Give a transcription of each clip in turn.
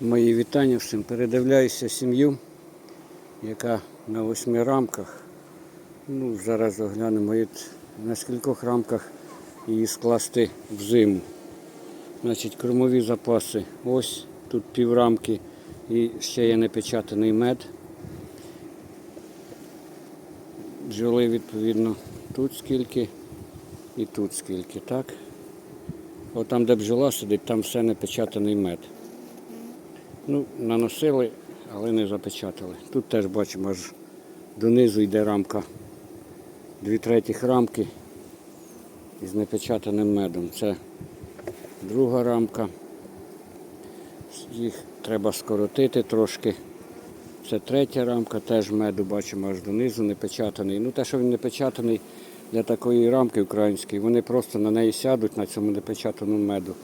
Мої вітання всім. Передивляюся сім'ю, яка на восьми рамках. Ну, зараз оглянемо на скількох рамках її скласти в зиму. Значить, кормові запаси. Ось тут піврамки і ще є непечатаний мед. Бджоли відповідно тут скільки і тут скільки, так? От там, де бджола сидить, там все непечатаний мед. Ну, наносили, але не запечатали. Тут теж бачимо, аж донизу йде рамка. Дві третіх рамки із непечатаним медом. Це друга рамка. Їх треба скоротити трошки. Це третя рамка, теж меду бачимо аж донизу, непечатаний. Ну те, що він непечатаний для такої рамки української, вони просто на неї сядуть на цьому непечатаному меду.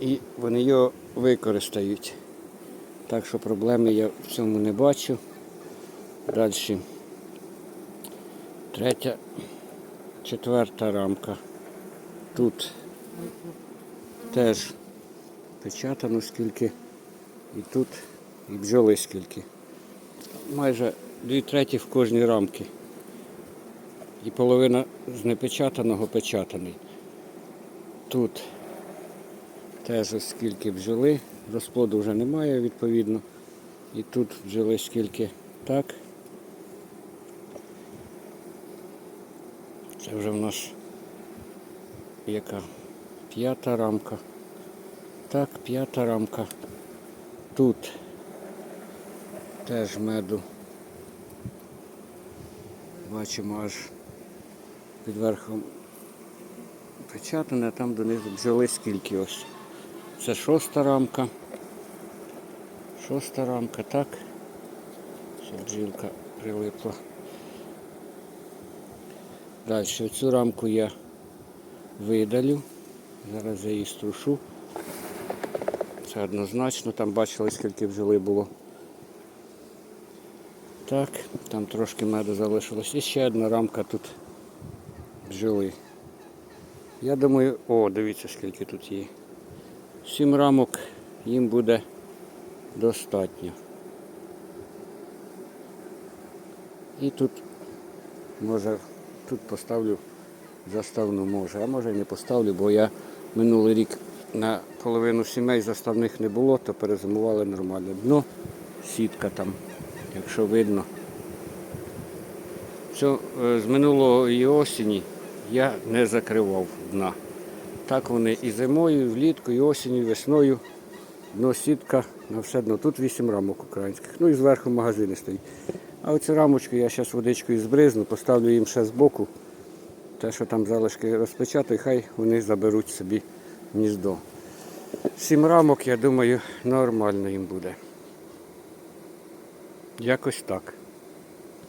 І вони його використають. Так що проблеми я в цьому не бачу. Далі. Третя, четверта рамка. Тут теж печатано скільки. І тут і бджоли скільки. Майже дві треті в кожній рамці. І половина з непечатаного печатаний. Тут теж ось скільки бджоли. Розплоду вже немає відповідно. І тут бджоли скільки так. Це вже в нас яка п'ята рамка. Так, п'ята рамка. Тут теж меду. Бачимо аж під верхом печатане, а там донизу бджоли скільки ось. Це шоста рамка. Шоста рамка, так. Ще бджілка прилипла. Далі цю рамку я видалю. Зараз я її струшу. Це однозначно, там бачили, скільки бджоли було. Так, там трошки меду залишилось. І ще одна рамка тут бджоли. Я думаю, о, дивіться, скільки тут є. Сім рамок їм буде достатньо. І тут може тут поставлю заставну може, а може не поставлю, бо я минулий рік на половину сімей заставних не було, то перезимували нормально. Дно, сітка там, якщо видно. Цю, е, з минулої осені я не закривав дна. Так вони і зимою, і влітку, і осінню, і весною. Дно сітка на все дно. Тут 8 рамок українських. Ну і зверху магазини стоять. А оці рамочки я зараз водичкою збризну, поставлю їм ще збоку. Те, що там залишки розпечатаю, хай вони заберуть собі гніздо. Сім рамок, я думаю, нормально їм буде. Якось так.